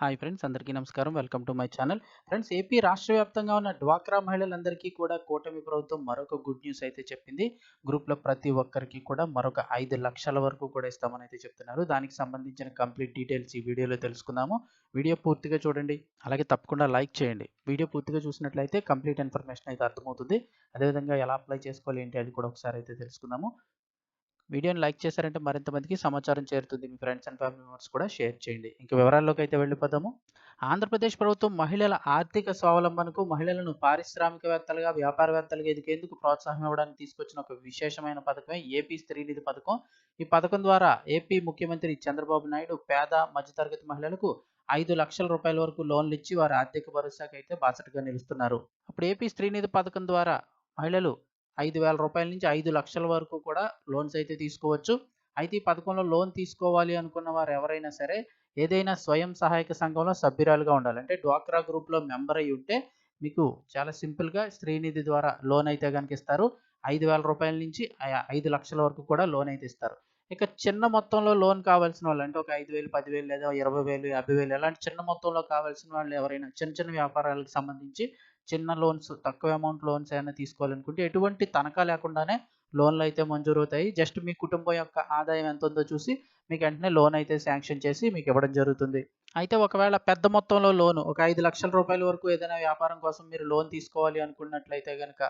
Hi friends అందరికీ నమస్కారం. Welcome to my channel. Friends AP రాష్ట్ర వ్యాప్తంగా ఉన్న డ్వాక్రా మహిళలందరికీ కూడా కూటమి ప్రభుత్వం మరొక గుడ్ న్యూస్ అయితే చెప్పింది. గ్రూప్లో ప్రతి ఒక్కరికి కూడా మరొక ఐదు లక్షల వరకు కూడా ఇస్తామని అయితే చెప్తున్నారు. దానికి సంబంధించిన కంప్లీట్ డీటెయిల్స్ ఈ వీడియోలో తెలుసుకుందాము. వీడియో పూర్తిగా చూడండి. అలాగే తప్పకుండా లైక్ చేయండి. వీడియో పూర్తిగా చూసినట్లయితే కంప్లీట్ ఇన్ఫర్మేషన్ అయితే అర్థమవుతుంది. అదేవిధంగా ఎలా అప్లై చేసుకోవాలి ఏంటి అది కూడా ఒకసారి అయితే తెలుసుకుందాము. వీడియోని లైక్ చేశారంటే మరింత మందికి సమాచారం చేరుతుంది. మీ ఫ్రెండ్స్ అండ్ ఫ్యామిలీ మెంబర్స్ కూడా షేర్ చేయండి. ఇంకా వివరాల్లోకి అయితే వెళ్ళిపోదాము. ఆంధ్రప్రదేశ్ ప్రభుత్వం మహిళల ఆర్థిక స్వావలంబనకు మహిళలను పారిశ్రామికవేత్తలుగా వ్యాపారవేత్తలుగా ఎదిగేందుకు ప్రోత్సాహం ఇవ్వడానికి తీసుకొచ్చిన ఒక విశేషమైన పథకమే ఏపీ స్త్రీనిధి పథకం. ఈ పథకం ద్వారా ఏపీ ముఖ్యమంత్రి చంద్రబాబు నాయుడు పేద మధ్యతరగతి మహిళలకు ఐదు లక్షల రూపాయల వరకు లోన్లు ఇచ్చి వారి ఆర్థిక భరోసాకైతే బాసటగా నిలుస్తున్నారు. అప్పుడు ఏపీ స్త్రీనిధి పథకం ద్వారా మహిళలు ఐదు వేల రూపాయల నుంచి ఐదు లక్షల వరకు కూడా లోన్స్ అయితే తీసుకోవచ్చు. అయితే ఈ పథకంలో లోన్ తీసుకోవాలి అనుకున్న వారు ఎవరైనా సరే ఏదైనా స్వయం సహాయక సంఘంలో సభ్యురాలుగా ఉండాలి. అంటే డ్వాక్రా గ్రూప్లో మెంబర్ అయి ఉంటే మీకు చాలా సింపుల్గా శ్రీనిధి ద్వారా లోన్ అయితే కనుక ఇస్తారు. ఐదు వేల రూపాయల నుంచి ఐదు లక్షల వరకు కూడా లోన్ అయితే ఇస్తారు. ఇక చిన్న మొత్తంలో లోన్ కావాల్సిన వాళ్ళు అంటే ఒక ఐదు వేలు పదివేలు లేదా ఇరవై వేలు యాభై వేలు అలాంటి చిన్న మొత్తంలో కావాల్సిన వాళ్ళు ఎవరైనా చిన్న చిన్న వ్యాపారాలకు సంబంధించి చిన్న లోన్స్ తక్కువ అమౌంట్ లోన్స్ ఏమైనా తీసుకోవాలనుకుంటే ఎటువంటి తనఖా లేకుండానే లోన్లు అయితే మంజూరు అవుతాయి జస్ట్ మీ కుటుంబం యొక్క ఆదాయం ఎంత ఉందో చూసి మీకు వెంటనే లోన్ అయితే శాంక్షన్ చేసి మీకు ఇవ్వడం జరుగుతుంది. అయితే ఒకవేళ పెద్ద మొత్తంలో లోన్ ఒక ఐదు లక్షల రూపాయల వరకు ఏదైనా వ్యాపారం కోసం మీరు లోన్ తీసుకోవాలి అనుకున్నట్లయితే కనుక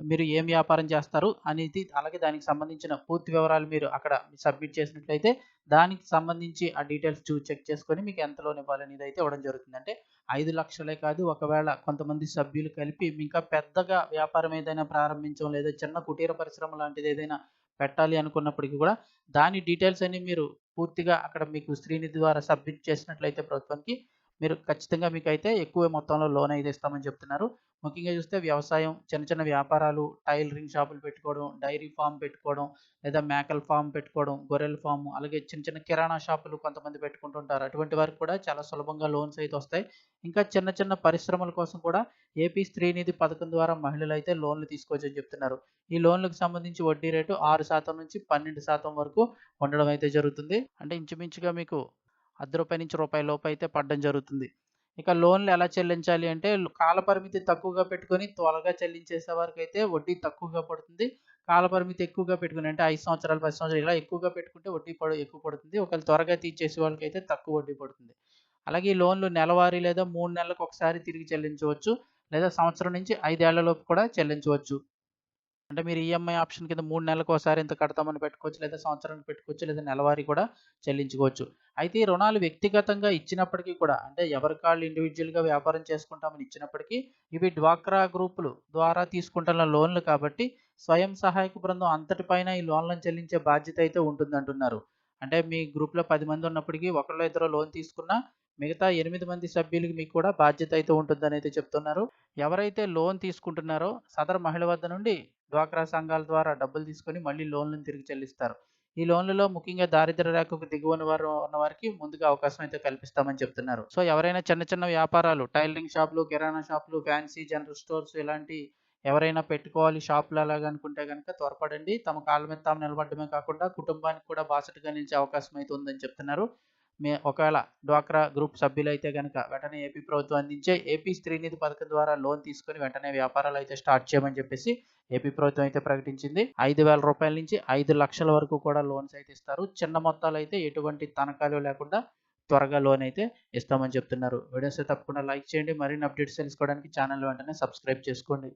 మీరు ఏం వ్యాపారం చేస్తారు అనేది అలాగే దానికి సంబంధించిన పూర్తి వివరాలు మీరు అక్కడ సబ్మిట్ చేసినట్లయితే దానికి సంబంధించి ఆ డీటెయిల్స్ చూ చెక్ చేసుకొని మీకు ఎంత లోన్ ఇవ్వాలనేది అయితే ఇవ్వడం జరుగుతుంది. అంటే ఐదు లక్షలే కాదు ఒకవేళ కొంతమంది సభ్యులు కలిపి ఇంకా పెద్దగా వ్యాపారం ఏదైనా ప్రారంభించడం లేదా చిన్న కుటీర పరిశ్రమ లాంటిది ఏదైనా పెట్టాలి అనుకున్నప్పటికీ కూడా దాని డీటెయిల్స్ అన్ని మీరు పూర్తిగా అక్కడ మీకు శ్రీనిధి ద్వారా సబ్మిట్ చేసినట్లయితే ప్రభుత్వానికి మీరు ఖచ్చితంగా మీకు అయితే ఎక్కువ మొత్తంలో లోన్ అయితే ఇస్తామని చెప్తున్నారు. ముఖ్యంగా చూస్తే వ్యవసాయం చిన్న చిన్న వ్యాపారాలు టైలరింగ్ షాపులు పెట్టుకోవడం డైరీ ఫామ్ పెట్టుకోవడం లేదా మేకల ఫామ్ పెట్టుకోవడం గొర్రెల ఫామ్ అలాగే చిన్న చిన్న కిరాణా షాపులు కొంతమంది పెట్టుకుంటుంటారు. అటువంటి వారికి కూడా చాలా సులభంగా లోన్స్ అయితే వస్తాయి. ఇంకా చిన్న చిన్న పరిశ్రమల కోసం కూడా ఏపీ స్త్రీనిధి పథకం ద్వారా మహిళలు అయితే లోన్లు తీసుకోవచ్చని చెప్తున్నారు. ఈ లోన్లకు సంబంధించి వడ్డీ రేటు ఆరు శాతం నుంచి పన్నెండు శాతం వరకు ఉండడం అయితే జరుగుతుంది. అంటే ఇంచుమించుగా మీకు అర్ధ రూపాయి నుంచి రూపాయి లోపు అయితే పడడం జరుగుతుంది. ఇక లోన్లు ఎలా చెల్లించాలి అంటే కాల పరిమితి తక్కువగా పెట్టుకొని త్వరగా చెల్లించేసే వారికి అయితే వడ్డీ తక్కువగా పడుతుంది. కాల పరిమితి ఎక్కువగా పెట్టుకుని అంటే ఐదు సంవత్సరాలు పది సంవత్సరాలు ఇలా ఎక్కువగా పెట్టుకుంటే వడ్డీ పడు ఎక్కువ పడుతుంది. ఒకవేళ త్వరగా తీర్చేసే వాళ్ళకి అయితే తక్కువ వడ్డీ పడుతుంది. అలాగే ఈ లోన్లు నెలవారీ లేదా మూడు నెలలకు ఒకసారి తిరిగి చెల్లించవచ్చు. లేదా సంవత్సరం నుంచి ఐదేళ్ళలోపు కూడా చెల్లించవచ్చు. అంటే మీరు ఈఎంఐ ఆప్షన్ కింద మూడు నెలలకు ఒకసారి ఇంత కడతామని పెట్టుకోవచ్చు లేదా సంవత్సరానికి పెట్టుకోవచ్చు లేదా నెలవారీ కూడా చెల్లించుకోవచ్చు. అయితే ఈ రుణాలు వ్యక్తిగతంగా ఇచ్చినప్పటికీ కూడా అంటే ఎవరి కాళ్ళు ఇండివిజువల్గా వ్యాపారం చేసుకుంటామని ఇచ్చినప్పటికీ ఇవి డ్వాక్రా గ్రూపులు ద్వారా తీసుకుంటున్న లోన్లు కాబట్టి స్వయం సహాయక బృందం అంతటిపైన ఈ లోన్లను చెల్లించే బాధ్యత అయితే ఉంటుంది అంటున్నారు అంటే మీ గ్రూప్లో పది మంది ఉన్నప్పటికీ ఒకళ్ళు ఇద్దరు లోన్ తీసుకున్నా మిగతా ఎనిమిది మంది సభ్యులకి మీకు కూడా బాధ్యత అయితే ఉంటుందని అయితే చెప్తున్నారు. ఎవరైతే లోన్ తీసుకుంటున్నారో సదరు మహిళ వద్ద నుండి డ్వాక్రా సంఘాల ద్వారా డబ్బులు తీసుకొని మళ్ళీ లోన్లను తిరిగి చెల్లిస్తారు. ఈ లోన్లలో ముఖ్యంగా దారిద్ర రేఖకు దిగువన వారు ఉన్న వారికి ముందుగా అవకాశం అయితే కల్పిస్తామని చెప్తున్నారు. సో ఎవరైనా చిన్న చిన్న వ్యాపారాలు టైలరింగ్ షాపులు కిరాణా షాపులు ఫ్యాన్సీ జనరల్ స్టోర్స్ ఇలాంటి ఎవరైనా పెట్టుకోవాలి షాపులు అలాగా అనుకుంటే కనుక త్వరపడండి. తమ కాళ్ళ మీద తాము నిలబడమే కాకుండా కుటుంబానికి కూడా బాసటగా నిలిచే అవకాశం అయితే ఉందని చెప్తున్నారు. మే ఒకవేళ డ్వాక్రా గ్రూప్ సభ్యులైతే కనుక వెంటనే ఏపీ ప్రభుత్వం అందించే ఏపీ స్త్రీనిధి పథకం ద్వారా లోన్ తీసుకొని వెంటనే వ్యాపారాలు అయితే స్టార్ట్ చేయమని చెప్పేసి ఏపీ ప్రభుత్వం అయితే ప్రకటించింది. ఐదు వేల రూపాయల నుంచి ఐదు లక్షల వరకు కూడా లోన్స్ అయితే ఇస్తారు. చిన్న మొత్తాలు అయితే ఎటువంటి తనఖాలు లేకుండా త్వరగా లోన్ అయితే ఇస్తామని చెప్తున్నారు. వీడియోస్ తప్పకుండా లైక్ చేయండి. మరిన్ని అప్డేట్స్ తెలుసుకోవడానికి ఛానల్ వెంటనే సబ్స్క్రైబ్ చేసుకోండి.